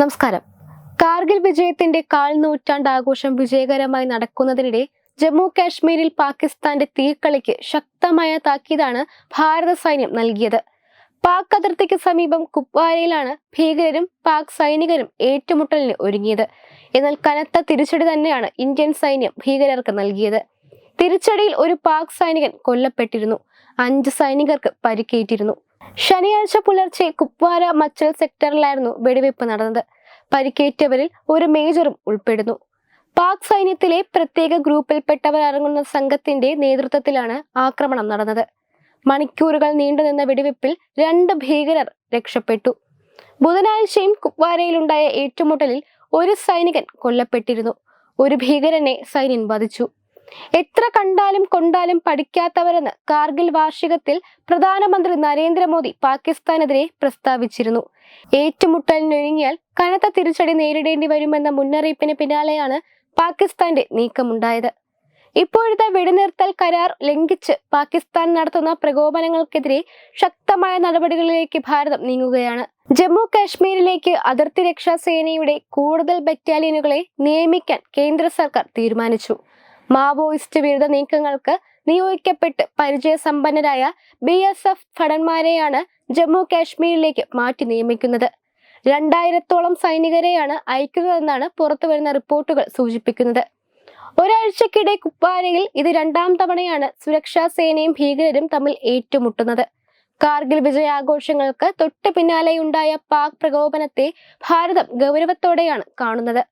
നമസ്കാരം. കാർഗിൽ വിജയത്തിന്റെ കാൽ നൂറ്റാണ്ട് ആഘോഷം വിജയകരമായി നടക്കുന്നതിനിടെ ജമ്മു കാശ്മീരിൽ പാകിസ്ഥാന്റെ തീക്കളിക്ക് ശക്തമായ താക്കീതാണ് ഭാരത സൈന്യം നൽകിയത്. പാക് അതിർത്തിക്ക് സമീപം കുപ്വാരയിലാണ് ഭീകരരും പാക് സൈനികരും ഏറ്റുമുട്ടലിന് ഒരുങ്ങിയത്. എന്നാൽ കനത്ത തിരിച്ചടി തന്നെയാണ് ഇന്ത്യൻ സൈന്യം ഭീകരർക്ക് നൽകിയത്. തിരിച്ചടിയിൽ ഒരു പാക് സൈനികൻ കൊല്ലപ്പെട്ടിരുന്നു. അഞ്ച് സൈനികർക്ക് പരിക്കേറ്റിരുന്നു. ശനിയാഴ്ച പുലർച്ചെ കുപ്വാര മച്ചൽ സെക്ടറിലായിരുന്നു വെടിവെപ്പ് നടന്നത്. പരിക്കേറ്റവരിൽ ഒരു മേജറും ഉൾപ്പെടുന്നു. പാക് സൈന്യത്തിലെ പ്രത്യേക ഗ്രൂപ്പിൽപ്പെട്ടവർ അടങ്ങുന്ന സംഘത്തിന്റെ നേതൃത്വത്തിലാണ് ആക്രമണം നടന്നത്. മണിക്കൂറുകൾ നീണ്ടുനിന്ന വെടിവെപ്പിൽ രണ്ട് ഭീകരർ രക്ഷപ്പെട്ടു. ബുധനാഴ്ചയും കുപ്വാരയിലുണ്ടായ ഏറ്റുമുട്ടലിൽ ഒരു സൈനികൻ കൊല്ലപ്പെട്ടിരുന്നു. ഒരു ഭീകരനെ സൈന്യൻ വധിച്ചു. എത്ര കണ്ടാലും കൊണ്ടാലും പഠിക്കാത്തവരെന്ന് കാർഗിൽ വാർഷികത്തിൽ പ്രധാനമന്ത്രി നരേന്ദ്രമോദി പാകിസ്ഥാനെതിരെ പ്രസ്താവിച്ചിരുന്നു. ഏറ്റുമുട്ടലിനൊരുങ്ങിയാൽ കനത്ത തിരിച്ചടി നേരിടേണ്ടി വരുമെന്ന മുന്നറിയിപ്പിന് പിന്നാലെയാണ് പാകിസ്ഥാന്റെ നീക്കമുണ്ടായത്. ഇപ്പോഴത്തെ വെടിനിർത്തൽ കരാർ ലംഘിച്ച് പാകിസ്ഥാൻ നടത്തുന്ന പ്രകോപനങ്ങൾക്കെതിരെ ശക്തമായ നടപടികളിലേക്ക് ഭാരതം നീങ്ങുകയാണ്. ജമ്മു കാശ്മീരിലേക്ക് അതിർത്തി രക്ഷാ സേനയുടെ കൂടുതൽ ബറ്റാലിയനുകളെ നിയമിക്കാൻ കേന്ദ്ര സർക്കാർ തീരുമാനിച്ചു. മാവോയിസ്റ്റ് വിരുദ്ധ നീക്കങ്ങൾക്ക് നിയോഗിക്കപ്പെട്ട് പരിചയസമ്പന്നരായ ബി എസ് എഫ് ഭടന്മാരെയാണ് ജമ്മു കാശ്മീരിലേക്ക് മാറ്റി നിയമിക്കുന്നത്. രണ്ടായിരത്തോളം സൈനികരെയാണ് അയക്കുന്നതെന്നാണ് പുറത്തുവരുന്ന റിപ്പോർട്ടുകൾ സൂചിപ്പിക്കുന്നത്. ഒരാഴ്ചക്കിടെ കുപ്വാരയിൽ ഇത് രണ്ടാം തവണയാണ് സുരക്ഷാ സേനയും ഭീകരരും തമ്മിൽ ഏറ്റുമുട്ടുന്നത്. കാർഗിൽ വിജയാഘോഷങ്ങൾക്ക് തൊട്ടു പിന്നാലെയുണ്ടായ പാക് പ്രകോപനത്തെ ഭാരതം ഗൗരവത്തോടെയാണ് കാണുന്നത്.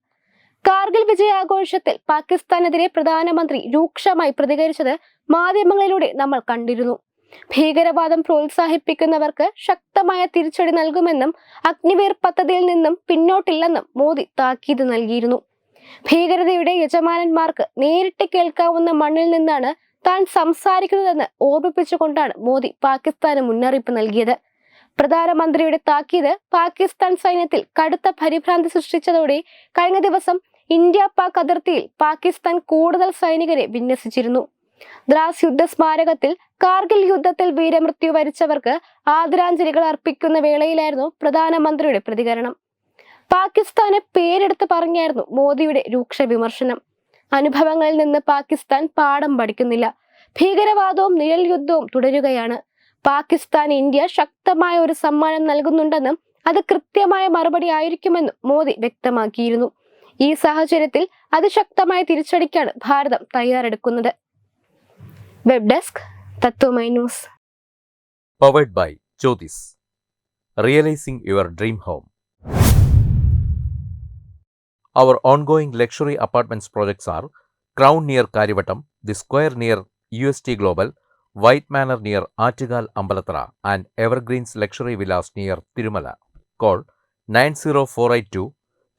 കാർഗിൽ വിജയാഘോഷത്തിൽ പാകിസ്ഥാനെതിരെ പ്രധാനമന്ത്രി രൂക്ഷമായി പ്രതികരിച്ചത് മാധ്യമങ്ങളിലൂടെ നമ്മൾ കണ്ടിരുന്നു. ഭീകരവാദം പ്രോത്സാഹിപ്പിക്കുന്നവർക്ക് ശക്തമായ തിരിച്ചടി നൽകുമെന്നും അഗ്നിവീർ പദ്ധതിയിൽ നിന്നും പിന്നോട്ടില്ലെന്നും മോദി താക്കീത് നൽകിയിരുന്നു. ഭീകരതയുടെ യജമാനന്മാർക്ക് നേരിട്ട് കേൾക്കാവുന്ന മണ്ണിൽ നിന്നാണ് താൻ സംസാരിക്കുന്നതെന്ന് ഓർമ്മിപ്പിച്ചുകൊണ്ടാണ് മോദി പാകിസ്ഥാന് മുന്നറിയിപ്പ് നൽകിയത്. പ്രധാനമന്ത്രിയുടെ താക്കീത് പാകിസ്ഥാൻ സൈന്യത്തിൽ കടുത്ത പരിഭ്രാന്തി സൃഷ്ടിച്ചതോടെ കഴിഞ്ഞ ദിവസം ഇന്ത്യ പാക് അതിർത്തിയിൽ പാകിസ്ഥാൻ കൂടുതൽ സൈനികരെ വിന്യസിച്ചിരുന്നു. ദ്രാസ് യുദ്ധ സ്മാരകത്തിൽ കാർഗിൽ യുദ്ധത്തിൽ വീരമൃത്യു വരിച്ചവർക്ക് ആദരാഞ്ജലികൾ അർപ്പിക്കുന്ന വേളയിലായിരുന്നു പ്രധാനമന്ത്രിയുടെ പ്രതികരണം. പാകിസ്ഥാനെ പേരെടുത്ത് പറഞ്ഞായിരുന്നു മോദിയുടെ രൂക്ഷ വിമർശനം. അനുഭവങ്ങളിൽ നിന്ന് പാകിസ്ഥാൻ പാഠം പഠിക്കുന്നില്ല. ഭീകരവാദവും നിഴൽ യുദ്ധവും തുടരുകയാണ്. പാകിസ്ഥാൻ ഇന്ത്യ ശക്തമായ ഒരു സമ്മാനം നൽകുന്നുണ്ടെന്നും അത് കൃത്യമായ മറുപടി ആയിരിക്കുമെന്നും മോദി വ്യക്തമാക്കിയിരുന്നു. ഈ സാഹചര്യത്തിൽ അതിശക്തമായ തിരിച്ചടിക്കാണ് ഭാരതം തയ്യാറെടുക്കുന്നത് web desk Tatwamayi news powered by Jyothis realising your dream home Our ongoing luxury apartments projects are Crown near Karivattam, The Square near UST Global, White Manor near Attigal Ambalatra, and Evergreens Luxury Villas near